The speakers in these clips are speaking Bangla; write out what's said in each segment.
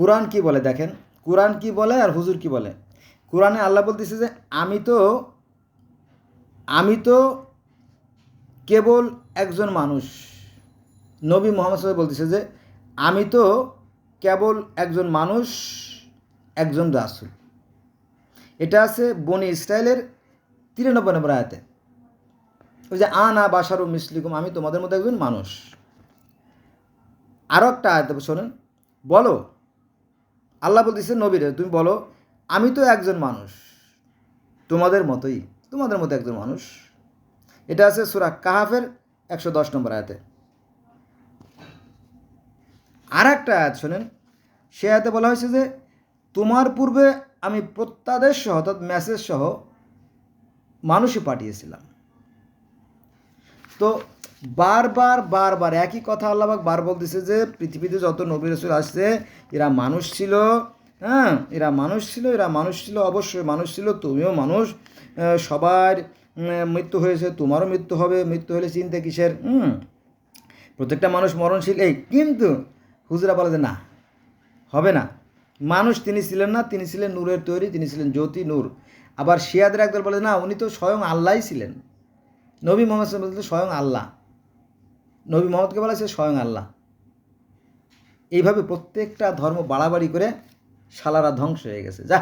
কোরআন কি বলে দেখেন? কোরআন কি বলে আর হুজুর কি বলে? কোরআনে আল্লাহ বলতেছে যে, আমি তো আমি তো কেবল একজন মানুষ। নবী মোহাম্মদ বলতেছে যে, আমি তো কেবল একজন মানুষ, একজন রাসুল। এটা আছে বনি ইসরায়েলের তিরানব্বই নম্বর আয়াতে। ওই যে আ আনা বাসারু মিসলিকুম, আমি তোমাদের মধ্যে একজন মানুষ। আরও একটা আয়াতে শোনেন। বলো আল্লাহ বলতেছে, নবীরে, তুমি বলো, আমি তো একজন মানুষ। তোমাদের মতোই, তোমাদের মতো একজন মানুষ। এটা আছে সুরা কাহাফের একশো দশ নম্বর আয়াতে। আর একটা আয়াত শোনেন, সে আয়াতে বলা হয়েছে যে, তোমার পূর্বে আমি প্রত্যাদেশ সহ, অর্থাৎ মেসেজ সহ মানুষই পাঠিয়েছিলাম। তো বারবার বারবার একই কথা আল্লাহবাক বার বলতেছে যে, পৃথিবীতে যত নবী রসুল আসছে, এরা মানুষ ছিল হ্যাঁ? এরা মানুষ ছিল, এরা মানুষ ছিল, অবশ্যই মানুষ ছিল, তুমিও মানুষ। সবার মৃত্যু হয়েছে, তোমারও মৃত্যু হবে, মৃত্যু হলে চিন্তা কিসের? হুম? প্রত্যেকটা মানুষ মরণশীল, এই, কিন্তু হুজরা বলে যে না, হবে না। মানুষ তিনি ছিলেন না, তিনি ছিলেন নূরের তৈরি, তিনি ছিলেন জ্যোতি, নূর। আবার শিয়াদের একদল বলে না, উনি তো স্বয়ং আল্লাহই ছিলেন। নবী মোহাম্মদ স্বয়ং আল্লাহ। নবী মোহাম্মদকে বলা হয়েছে স্বয়ং আল্লাহ। এইভাবে প্রত্যেকটা ধর্ম বাড়াবাড়ি করে শালারা ধ্বংস হয়ে গেছে। যা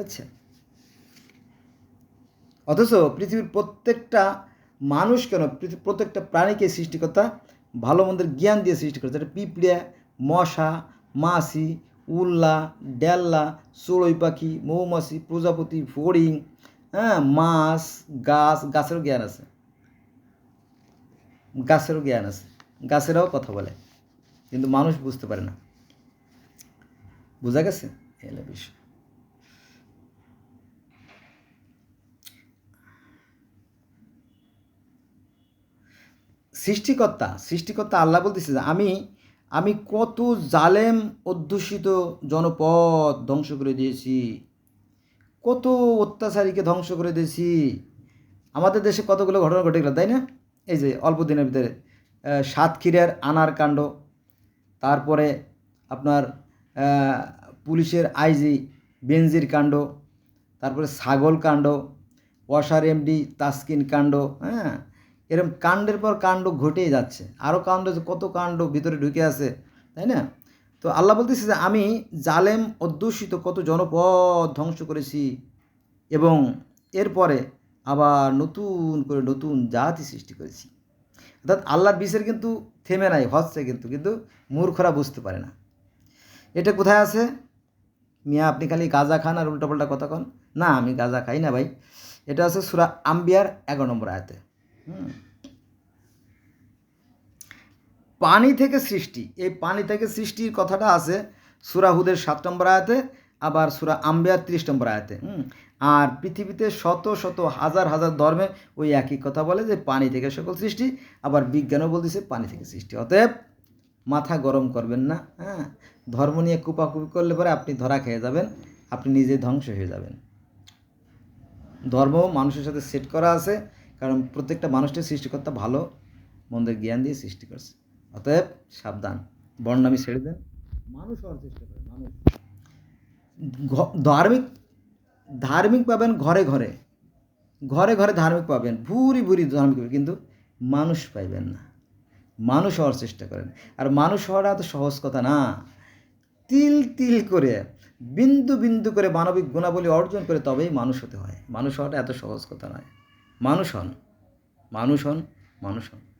আচ্ছা অথচ পৃথিবীর প্রত্যেকটা মানুষ কেন প্রত্যেকটা প্রাণীকে সৃষ্টিকর্তা ভালো মন্দের জ্ঞান দিয়ে সৃষ্টি করেছে? এটা পিঁপড়ে, মশা, মাছি, উল্লা, ডেল্লা, চড়ই পাখি, মৌমাছি, প্রজাপতি ফড়িং হ্যাঁ মাছ, গাছ, গাছেরও জ্ঞান আছে। গাছেরও জ্ঞান আছে, গাছেরাও কথা বলে, কিন্তু মানুষ বুঝতে পারে না। বোঝা গেছে? এলে বিষয়। সৃষ্টিকর্তা সৃষ্টিকর্তা আল্লাহ বলতেছে যে আমি আমি কত জালেম, অধ্যুষিত জনপদ ধ্বংস করে দিয়েছি। কত অত্যাচারীকে ধ্বংস করে দিয়েছি। আমাদের দেশে কতগুলো ঘটনা ঘটে গেল, তাই না? এই যে অল্প দিনের ভিতরে সাতক্ষীরার আনার কাণ্ড, তারপরে আপনার পুলিশের আইজি বেনজির কাণ্ড, তারপরে ছাগল কাণ্ড, ওয়াসার এমডি তাসকিন কাণ্ড হ্যাঁ? এরকম কাণ্ডের পর কাণ্ড ঘটেই যাচ্ছে। আরও কাণ্ড কত কাণ্ড ভিতরে ঢুকে আছে, তাই না? তো আল্লাহ বলতেছে যে, আমি জালেম অধ্যুষিত কত জনপদ ধ্বংস করেছি এবং এরপরে আবার নতুন করে নতুন জাতি সৃষ্টি করেছি। অর্থাৎ আল্লাহর বিষের কিন্তু থেমে নাই, হচ্ছে কিন্তু কিন্তু মূর্খরা বুঝতে পারে না। এটা কোথায় আছে? মিয়া, আপনি খালি গাঁজা খান আর উল্টাপাল্টা কথা কন। না, আমি গাঁজা খাই না ভাই। এটা আছে সুরা আম্বিয়ার এগারো নম্বর আয়াতে। পানি থেকে সৃষ্টি, এই পানি থেকে সৃষ্টির কথাটা আছে সুরা হুদের সাত নম্বর আয়াতে, আবার সুরা আম্বিয়ার ত্রিশ নম্বর আয়াতে। আর পৃথিবীতে শত শত হাজার হাজার ধর্মে ওই একই কথা বলে যে পানি থেকে সকল সৃষ্টি আবার বিজ্ঞানও বলতেছে পানি থেকে সৃষ্টি। অতএব মাথা গরম করবেন না হ্যাঁ? ধর্ম নিয়ে কুপাকুপি করলে পরে আপনি ধরা খেয়ে যাবেন আপনি নিজে ধ্বংস হয়ে যাবেন। ধর্ম মানুষের সাথে সেট করা আছে কারণ প্রত্যেকটা মানুষটির সৃষ্টিকর্তা ভালো মন্দের জ্ঞান দিয়ে সৃষ্টি করছে। অতএব সাবধান। বর্ণামি ছেড়ে দেন। মানুষ হওয়ার চেষ্টা করেন মানুষ। ধার্মিক ধার্মিক পাবেন ঘরে ঘরে। ঘরে ঘরে ধার্মিক পাবেন, ভুরি ভুরি ধার্মিক পাবেন, কিন্তু মানুষ পাইবেন না। মানুষ হওয়ার চেষ্টা করেন। আর মানুষ হওয়াটা এত সহজ কথা না। তিল তিল করে, বিন্দু বিন্দু করে মানবিক গুণাবলী অর্জন করে তবেই মানুষ হতে হয়। মানুষ হওয়াটা এত সহজ কথা নয়। মানুষ হন। মানুষ হন মানুষ হন।